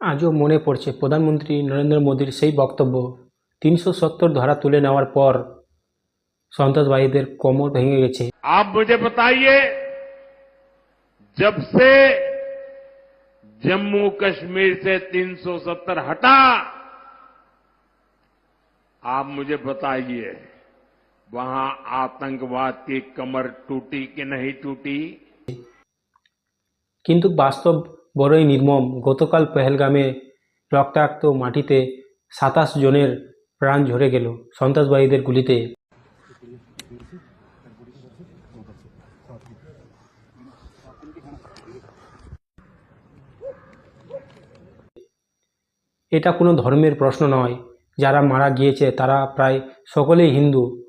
আজও মনে পড়ছে প্রধানমন্ত্রী নরেন্দ্র মোদীর সেই বক্তব্য তিনশো সত্তর ধারা তুলে নেওয়ার পর সন্ত্রাসবাদীদের কোমর ভেঙে গেছে आप मुझे बताइए जब से जम्मू कश्मीर से 370 हटा आप मुझे बताइए वहां आतंकवाद की कमर टूटी कि नहीं टूटी কিন্তু বাস্তব বড়ই নির্মম। গতকাল পেহেলগামে রক্তাক্ত মাটিতে সাতাশ জনের প্রাণ ঝরে গেল সন্ত্রাসবাদীদের গুলিতে। এটা কোনো ধর্মের প্রশ্ন নয়। যারা মারা গিয়েছে, তারা প্রায় সকলেই হিন্দু।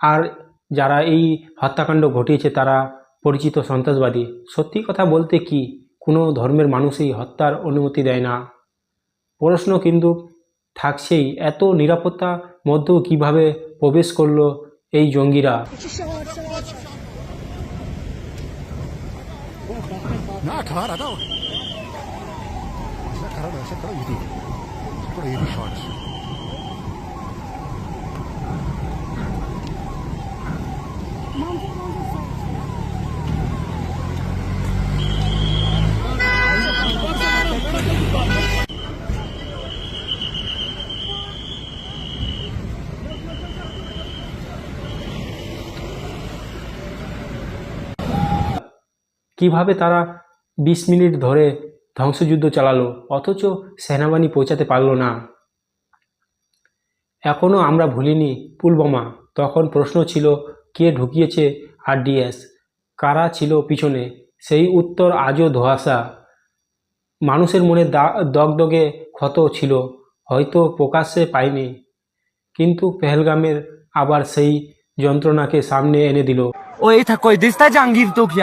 আর যারা এই হত্যাকাণ্ড ঘটিয়েছে, তারা পরিচিত সন্ত্রাসবাদী। সত্যি কথা বলতে কি? কোনো ধর্মের মানুষই হত্যার অনুমতি দেয় না। প্রশ্ন কিন্তু থাকছেই, এত নিরাপত্তা মধ্যেও কীভাবে প্রবেশ করল এই জঙ্গিরা? কীভাবে তারা ২০ মিনিট ধরে ধ্বংসযুদ্ধ চালালো? অথচ সেনাবাহিনী পৌঁছাতে পারল না। এখনও আমরা ভুলিনি পুলবামা তখন প্রশ্ন ছিল, কে ঢুকিয়েছে আরডিএস? কারা ছিল পিছনে? সেই উত্তর আজও ধোয়াশা। মানুষের মনে দগদগে ক্ষত ছিল। হয়তো প্রকাশ্যে পায়নি। কিন্তু পেহেলগামের আবার সেই যন্ত্রণাকে সামনে এনে দিল। ও এই থাক দিস্তা জাহাঙ্গীর তো কি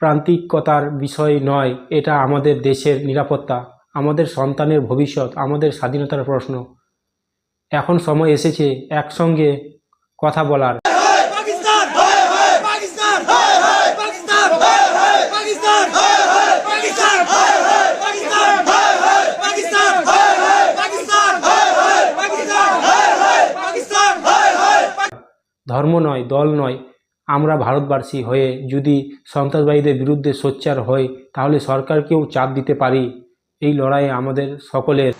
প্রান্তিকতার বিষয় নয় এটা আমাদের দেশের নিরাপত্তা আমাদের সন্তানের ভবিষ্যৎ আমাদের স্বাধীনতার প্রশ্ন এখন সময় এসেছে একসঙ্গে কথা বলার ধর্ম নয় দল নয় আমরা ভারতবাসী হয়ে যদি সন্ত্রাসবাদীদের বিরুদ্ধে সোচ্চার হই, তাহলে সরকারকেও চাপ দিতে পারি। এই লড়াইয়ে আমাদের সকলের